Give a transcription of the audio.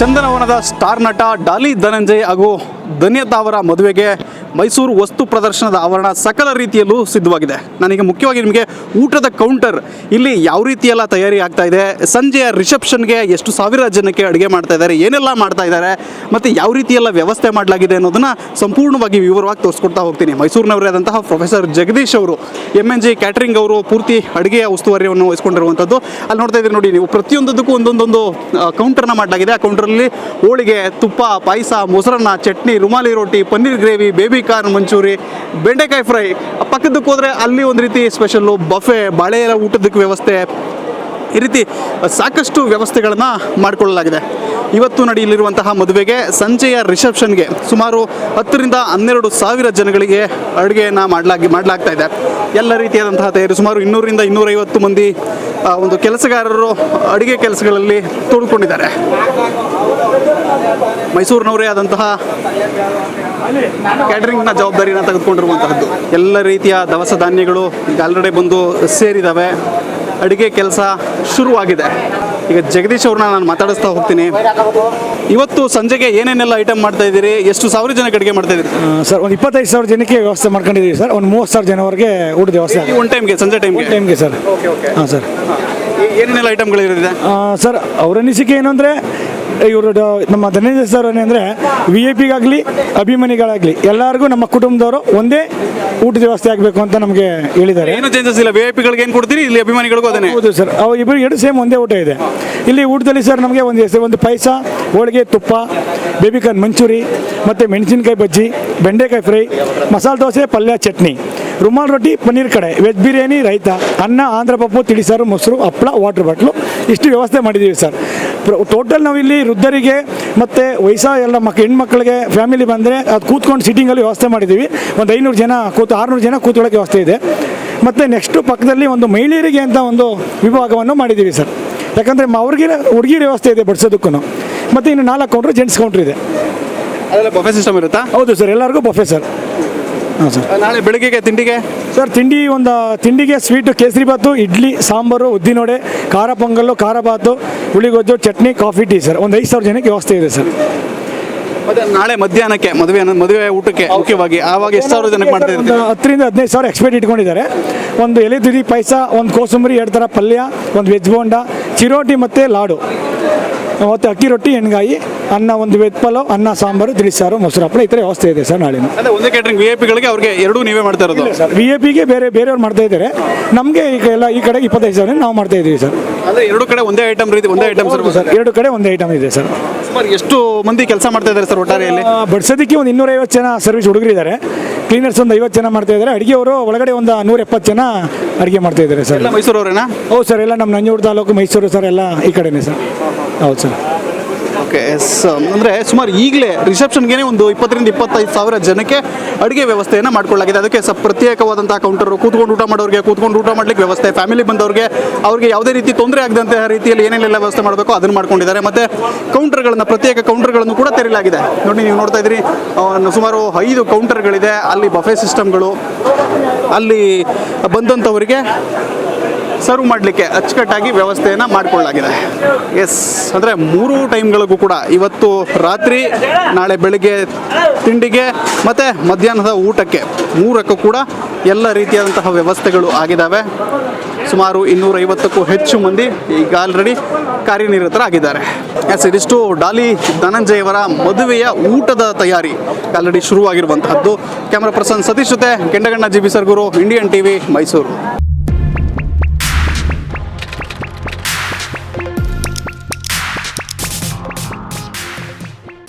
ಚಂದನವನದ star ನಟ ಡಾಲಿ ಧನಂಜಯ್ ಹಾಗೂ ಧನ್ಯತಾ ಅವರ ಮದುವೆಗೆ ಮೈಸೂರು ವಸ್ತು ಪ್ರದರ್ಶನದ ಆವರಣ ಸಕಲ ರೀತಿಯಲ್ಲೂ ಸಿದ್ಧವಾಗಿದೆ. ನನಗೆ ಮುಖ್ಯವಾಗಿ ನಿಮಗೆ ಊಟದ ಕೌಂಟರ್ ಇಲ್ಲಿ ಯಾವ ರೀತಿಯೆಲ್ಲ ತಯಾರಿ ಆಗ್ತಾ ಇದೆ? ಸಂಜೆಯ ರಿಸೆಪ್ಷನ್ಗೆ ಎಷ್ಟು ಸಾವಿರ ಜನಕ್ಕೆ ಅಡುಗೆ ಮಾಡ್ತಾ ಇದ್ದಾರೆ? ಏನೆಲ್ಲ ಮಾಡ್ತಾ ಇದ್ದಾರೆ? ಮತ್ತು ಯಾವ ರೀತಿಯೆಲ್ಲ ವ್ಯವಸ್ಥೆ ಮಾಡಲಾಗಿದೆ ಅನ್ನೋದನ್ನು ಸಂಪೂರ್ಣವಾಗಿ ವಿವರವಾಗಿ ತೋರಿಸ್ಕೊಡ್ತಾ ಹೋಗ್ತೀನಿ. ಮೈಸೂರಿನವರೇ ಆದಂತಹ ಪ್ರೊಫೆಸರ್ ಜಗದೀಶ್ ಅವರು ಎಂ ಎನ್ ಜಿ ಕ್ಯಾಟ್ರಿಂಗ್ ಅವರು ಪೂರ್ತಿ ಅಡುಗೆಯ ಉಸ್ತುವಾರಿಯನ್ನು ವಹಿಸ್ಕೊಂಡಿರುವಂಥದ್ದು ಅಲ್ಲಿ ನೋಡ್ತಾ ಇದ್ದೀರಿ ನೋಡಿ, ನೀವು ಪ್ರತಿಯೊಂದಕ್ಕೂ ಒಂದೊಂದೊಂದು ಕೌಂಟರ್ನ ಮಾಡಲಾಗಿದೆ. ಆ ಕೌಂಟರಲ್ಲಿ ಹೋಳಿಗೆ, ತುಪ್ಪ, ಪಾಯಸ, ಮೊಸರನ್ನ, ಚಟ್ನಿ, ರುಮಾಲಿ ರೋಟಿ, paneer gravy, baby corn manchurian, ಬೆಂಡೆಕಾಯಿ ಫ್ರೈ. ಪಕ್ಕದಕ್ಕೆ ಹೋದರೆ ಅಲ್ಲಿ ಒಂದು ರೀತಿ ಸ್ಪೆಷಲ್ಲು ಬಫೆ ಬಾಳೆ ಊಟದಕ್ಕೆ ವ್ಯವಸ್ಥೆ ಈ ರೀತಿ ಸಾಕಷ್ಟು ವ್ಯವಸ್ಥೆಗಳನ್ನು ಮಾಡಿಕೊಳ್ಳಲಾಗಿದೆ. ಇವತ್ತು ನಡೆಯಲಿರುವಂತಹ ಮದುವೆಗೆ ಸಂಜೆಯ ರಿಸೆಪ್ಷನ್ಗೆ ಸುಮಾರು ಹತ್ತರಿಂದ ಹನ್ನೆರಡು ಸಾವಿರ ಜನಗಳಿಗೆ ಅಡುಗೆಯನ್ನು ಮಾಡಲಾಗಿ, ಮಾಡಲಾಗ್ತಾ ಇದೆ. ಎಲ್ಲ ರೀತಿಯಾದಂತಹ ತಯಾರಿ, ಸುಮಾರು ಇನ್ನೂರಿಂದ ಇನ್ನೂರೈವತ್ತು ಮಂದಿ ಒಂದು ಕೆಲಸಗಾರರು ಅಡುಗೆ ಕೆಲಸಗಳಲ್ಲಿ ತೊಡ್ಕೊಂಡಿದ್ದಾರೆ. ಮೈಸೂರಿನವರೇ ಆದಂತಹ ಕ್ಯಾಟರಿಂಗ್ನ ಜವಾಬ್ದಾರಿನ ತೆಗೆದುಕೊಂಡಿರುವಂತಹದ್ದು. ಎಲ್ಲ ರೀತಿಯ ದವಸ ಧಾನ್ಯಗಳು ಈಗ ಆಲ್ರೆಡಿ ಬಂದು ಸೇರಿದ್ದಾವೆ ಅಡುಗೆ ಕೆಲಸ ಶುರುವಾಗಿದೆ. ಈಗ ಜಗದೀಶ್ ಅವ್ರನ್ನ ನಾನು ಮಾತಾಡಿಸ್ತಾ ಹೋಗ್ತೀನಿ. ಇವತ್ತು ಸಂಜೆಗೆ ಏನೇನೆಲ್ಲ ಐಟಮ್ ಮಾಡ್ತಾ ಇದ್ದೀರಿ? ಎಷ್ಟು ಸಾವಿರ ಜನಕ್ಕೆ ಅಡುಗೆ ಮಾಡ್ತಾ ಇದ್ದೀರಿ? ಸರ್ ಒಂದು ಇಪ್ಪತ್ತೈದು ಸಾವಿರ ಜನಕ್ಕೆ ವ್ಯವಸ್ಥೆ ಮಾಡ್ಕೊಂಡಿದ್ದೀವಿ ಸರ್. ಒಂದು ಮೂವತ್ತು ಸಾವಿರ ಜನವರೆಗೆ ಊಟದ ವ್ಯವಸ್ಥೆ ಒಂದು ಒನ್ ಟೈಮ್ಗೆ ಸಂಜೆ ಟೈಮ್ಗೆ ಟೈಮ್ಗೆ ಸರ್. ಹಾಂ ಸರ್. ಏನೇನೆಲ್ಲ ಐಟಮ್ಗಳು ಇರೋದಿದೆ ಸರ್ ಅವರ ಅನಿಸಿಕೆ ಏನು ಅಂದರೆ ಇವರು ನಮ್ಮ ಧನಂಜಯ ಸರ್ ಅಂದರೆ ವಿ ಐ ಪಿಗಾಗಲಿ ಅಭಿಮಾನಿಗಳಾಗಲಿ ಎಲ್ಲರಿಗೂ ನಮ್ಮ ಕುಟುಂಬದವರು ಒಂದೇ ಊಟದ ವ್ಯವಸ್ಥೆ ಆಗಬೇಕು ಅಂತ ನಮಗೆ ಹೇಳಿದ್ದಾರೆ. ಏನು ಚೇಂಜಸ್ ಇಲ್ಲ? ವಿ ಐ ಪಿಗಳಿಗೆ ಏನು ಕೊಡ್ತೀರಿ? ಇಲ್ಲಿ ಅಭಿಮಾನಿಗಳಿಗೂ ಅದನ್ನೇ? ಹೌದು ಸರ್. ಅವು ಇಬ್ಬರು ಎರಡು ಸೇಮ್ ಒಂದೇ ಊಟ ಇದೆ. ಇಲ್ಲಿ ಊಟದಲ್ಲಿ ಸರ್ ನಮಗೆ ಒಂದು ಹೆಸರು ಒಂದು ಪಾಯಸ ಹೋಳಿಗೆ ತುಪ್ಪ ಬೇಬಿಕಾರ್ನ್ ಮಂಚೂರಿ ಮತ್ತು ಮೆಣಸಿನಕಾಯಿ ಬಜ್ಜಿ ಬೆಂಡೆಕಾಯಿ ಫ್ರೈ ಮಸಾಲೆ ದೋಸೆ ಪಲ್ಯ ಚಟ್ನಿ. ರುಮಾಲ್ ರೊಟ್ಟಿ ಪನ್ನೀರ್ ಕಡೆ. ವೆಜ್ ಬಿರಿಯಾನಿ ರೈತ ಅನ್ನ ಆಂಧ್ರ ಪಪ್ಪು ತಿಳಿಸಾರು ಮೊಸರು ಹಪ್ಪಳ ವಾಟರ್ ಬಾಟ್ಲು. ಇಷ್ಟು ವ್ಯವಸ್ಥೆ ಮಾಡಿದ್ದೀವಿ ಸರ್. ಟೋಟಲ್ ನಾವಿಲ್ಲಿ ವೃದ್ಧರಿಗೆ ಮತ್ತು ವಯಸ್ಸ ಎಲ್ಲ ಮಕ್ ಹೆಣ್ಮಕ್ಳಿಗೆ ಫ್ಯಾಮಿಲಿ ಬಂದರೆ ಅದು ಕೂತ್ಕೊಂಡು ಸಿಟ್ಟಿಂಗಲ್ಲಿ ವ್ಯವಸ್ಥೆ ಮಾಡಿದ್ದೀವಿ. ಒಂದು ಐನೂರು ಜನ ಕೂತು ಆರುನೂರು ಜನ ಕೂತ್ಕೊಳ್ಳೋಕ್ಕೆ ವ್ಯವಸ್ಥೆ ಇದೆ. ಮತ್ತು ನೆಕ್ಸ್ಟು ಪಕ್ಕದಲ್ಲಿ ಒಂದು ಮಹಿಳೆಯರಿಗೆ ಅಂತ ಒಂದು ವಿಭಾಗವನ್ನು ಮಾಡಿದ್ದೀವಿ ಸರ್. ಯಾಕಂದರೆ ಅವ್ರಿಗೆ ಹುಡುಗಿರ ವ್ಯವಸ್ಥೆ ಇದೆ ಬಡಿಸೋದಕ್ಕೂ ಮತ್ತು ಇನ್ನು ನಾಲ್ಕು ಕೌಂಟ್ರ್ ಜೆಂಟ್ಸ್ ಕೌಂಟ್ರ್ ಇದೆ. ಅದೆಲ್ಲ ಬಫೆ ಸಿಸ್ಟಮ್ ಇರುತ್ತಾ? ಹೌದು ಸರ್ ಎಲ್ಲರಿಗೂ ಬಫೆ ಸರ್. ಹಾಂ ಸರ್. ನಾಳೆ ಬೆಳಗ್ಗೆಗೆ ತಿಂಡಿಗೆ? ಸರ್ ತಿಂಡಿ ಒಂದು ತಿಂಡಿಗೆ ಸ್ವೀಟು ಕೇಸರಿ ಬಾತು ಇಡ್ಲಿ ಸಾಂಬಾರು ಉದ್ದಿನೋಡೆ ಖಾರ ಪೊಂಗಲ್ಲು ಖಾರ ಬಾತು ಹುಳಿಗೊಜ್ಜು ಚಟ್ನಿ ಕಾಫಿ ಟೀ ಸರ್. ಒಂದು ಐದು ಸಾವಿರ ಜನಕ್ಕೆ ವ್ಯವಸ್ಥೆ ಇದೆ ಸರ್. ಮತ್ತೆ ನಾಳೆ ಮಧ್ಯಾಹ್ನಕ್ಕೆ ಮದುವೆ ಮದುವೆ ಊಟಕ್ಕೆ ಮುಖ್ಯವಾಗಿ ಆವಾಗ ಎಷ್ಟು ಸಾವಿರ ಜನಕ್ಕೆ ಮಾಡ್ತಾ ಒಂದು ಹತ್ತರಿಂದ ಹದಿನೈದು ಸಾವಿರ ಎಕ್ಸ್ಪೆಕ್ಟ್ ಇಟ್ಕೊಂಡಿದ್ದಾರೆ. ಒಂದು ಎಲೆ ತುರಿ ಪಾಯಸ ಒಂದು ಕೋಸಂಬರಿ ಎರಡು ಥರ ಪಲ್ಯ ಒಂದು ವೆಜ್ ಬೋಂಡ ಚಿರೋಟಿ ಮತ್ತು ಲಾಡು. ಮತ್ತು ಅಕ್ಕಿ ರೊಟ್ಟಿ ಎಣ್ಗಾಯಿ ಅನ್ನ ಒಂದು ವೆಜ್ ಪಲಾವ್ ಅನ್ನ ಸಾಂಬಾರು ತಿಳಿಸಾರು ಮೊಸರು. ಹಪ್ಪಳ ಈ ಥರ ವ್ಯವಸ್ಥೆ ಇದೆ ಸರ್ ನಾಳೆ ಅದೇ ಒಂದೇ ಕ್ಯಾಟ್ರಿಂಗ್ ವಿ ಐ ಪಿಗಳಿಗೆ ಅವ್ರಿಗೆ ಎರಡೂ ನೀವೇ ಮಾಡ್ತಾ ಇರೋದು? ಸರ್ ವಿ ಎ ಪಿಗೆ ಬೇರೆ ಬೇರೆಯವ್ರು ಮಾಡ್ತಾ ಇದ್ದಾರೆ. ನಮಗೆ ಈಗ ಎಲ್ಲ ಈ ಕಡೆ ಇಪ್ಪತ್ತೈದು ಸಾವಿರ ನಾವು ಮಾಡ್ತಾ ಇದ್ದೀವಿ ಸರ್. ಅಂದ್ರೆ ಎರಡು ಕಡೆ ಒಂದೇ ಐಟಮ್ ರೀತಿ ಒಂದೇ ಐಟಮ್ ಸರ್ ಸರ್ ಎರಡು ಕಡೆ ಒಂದೇ ಐಟಮ್ ಇದೆ ಸರ್. ಸುಮಾರು ಎಷ್ಟು ಮಂದಿ ಕೆಲಸ ಮಾಡ್ತಾ ಇದ್ದಾರೆ ಸರ್ ಒಟ್ಟಾರೆಯಲ್ಲಿ? ಬಡಿಸೋದಕ್ಕೆ ಒಂದು ಇನ್ನೂರೈವತ್ತು ಜನ ಸರ್ವಿಸ್ ಹುಡುಗರಿದ್ದಾರೆ. ಕ್ಲೀನರ್ಸ್ ಒಂದು ಐವತ್ತು ಜನ ಮಾಡ್ತಾ ಇದ್ದಾರೆ. ಅಡುಗೆಯವರು ಒಳಗಡೆ ಒಂದು ನೂರ ಎಪ್ಪತ್ತು ಜನ ಅಡುಗೆ ಮಾಡ್ತಾ ಇದ್ದಾರೆ ಸರ್. ಮೈಸೂರು ಅವರೇನಾ ಹೌದು ಸರ್ ಎಲ್ಲ ನಮ್ಮ ನಂಜೂರು ತಾಲೂಕು ಮೈಸೂರು ಸರ್ ಎಲ್ಲ ಈ ಕಡೆನೇ ಸರ್. ಹೌದು ಸರ್. ಓಕೆ ಎಸ್ ಅಂದರೆ ಸುಮಾರು ಈಗಲೇ ರಿಸೆಪ್ಷನ್ಗೆ ಒಂದು ಇಪ್ಪತ್ತರಿಂದ ಇಪ್ಪತ್ತೈದು ಸಾವಿರ ಜನಕ್ಕೆ ಅಡುಗೆ ವ್ಯವಸ್ಥೆಯನ್ನು ಮಾಡ್ಕೊಳ್ಳಾಗಿದೆ ಅದಕ್ಕೆ ಸ ಪ್ರತ್ಯೇಕವಾದಂಥ ಕೌಂಟರು ಕೂತ್ಕೊಂಡು ಊಟ ಮಾಡೋರಿಗೆ, ಕೂತ್ಕೊಂಡು ಊಟ ಮಾಡ್ಲಿಕ್ಕೆ ವ್ಯವಸ್ಥೆ ಫ್ಯಾಮಿಲಿ ಬಂದವ್ರಿಗೆ, ಅವ್ರಿಗೆ ಯಾವುದೇ ರೀತಿ ತೊಂದರೆ ಆಗದಂತಹ ರೀತಿಯಲ್ಲಿ ಏನೇನೆಲ್ಲ ವ್ಯವಸ್ಥೆ ಮಾಡಬೇಕು ಅದನ್ನು ಮಾಡ್ಕೊಂಡಿದ್ದಾರೆ. ಮತ್ತು ಕೌಂಟರ್ಗಳನ್ನು ಪ್ರತ್ಯೇಕ ಕೌಂಟರ್ಗಳನ್ನು ಕೂಡ ತೆರೆಯಲಾಗಿದೆ. ನೋಡಿ, ನೀವು ನೋಡ್ತಾ ಇದ್ದೀರಿ ಸುಮಾರು ಐದು ಕೌಂಟರ್ಗಳಿದೆ ಅಲ್ಲಿ ಬಫೆ ಸಿಸ್ಟಮ್ಗಳು ಅಲ್ಲಿ ಬಂದಂಥವರಿಗೆ ಸರ್ವ್ ಮಾಡಲಿಕ್ಕೆ ಅಚ್ಚುಕಟ್ಟಾಗಿ ವ್ಯವಸ್ಥೆಯನ್ನು ಮಾಡಿಕೊಳ್ಳಲಾಗಿದೆ. ಎಸ್ ಅಂದರೆ ಮೂರು ಟೈಮ್ಗಳಿಗೂ ಕೂಡ ಇವತ್ತು ರಾತ್ರಿ, ನಾಳೆ ಬೆಳಿಗ್ಗೆ ತಿಂಡಿಗೆ ಮತ್ತು ಮಧ್ಯಾಹ್ನದ ಊಟಕ್ಕೆ ಮೂರಕ್ಕೂ ಕೂಡ ಎಲ್ಲ ರೀತಿಯಾದಂತಹ ವ್ಯವಸ್ಥೆಗಳು ಆಗಿದ್ದಾವೆ. ಸುಮಾರು ಇನ್ನೂರೈವತ್ತಕ್ಕೂ ಹೆಚ್ಚು ಮಂದಿ ಈಗ ಆಲ್ರೆಡಿ ಕಾರ್ಯನಿರತರಾಗಿದ್ದಾರೆ. ಎಸ್ ಇದಿಷ್ಟು ಡಾಲಿ ಧನಂಜಯವರ ಮದುವೆಯ ಊಟದ ತಯಾರಿ ಆಲ್ರೆಡಿ ಶುರುವಾಗಿರುವಂತಹದ್ದು. ಕ್ಯಾಮ್ರಾ ಪರ್ಸನ್ ಸತೀಶ್ ಜೊತೆ Kendaganna G B Sargur Indian TV Mysuru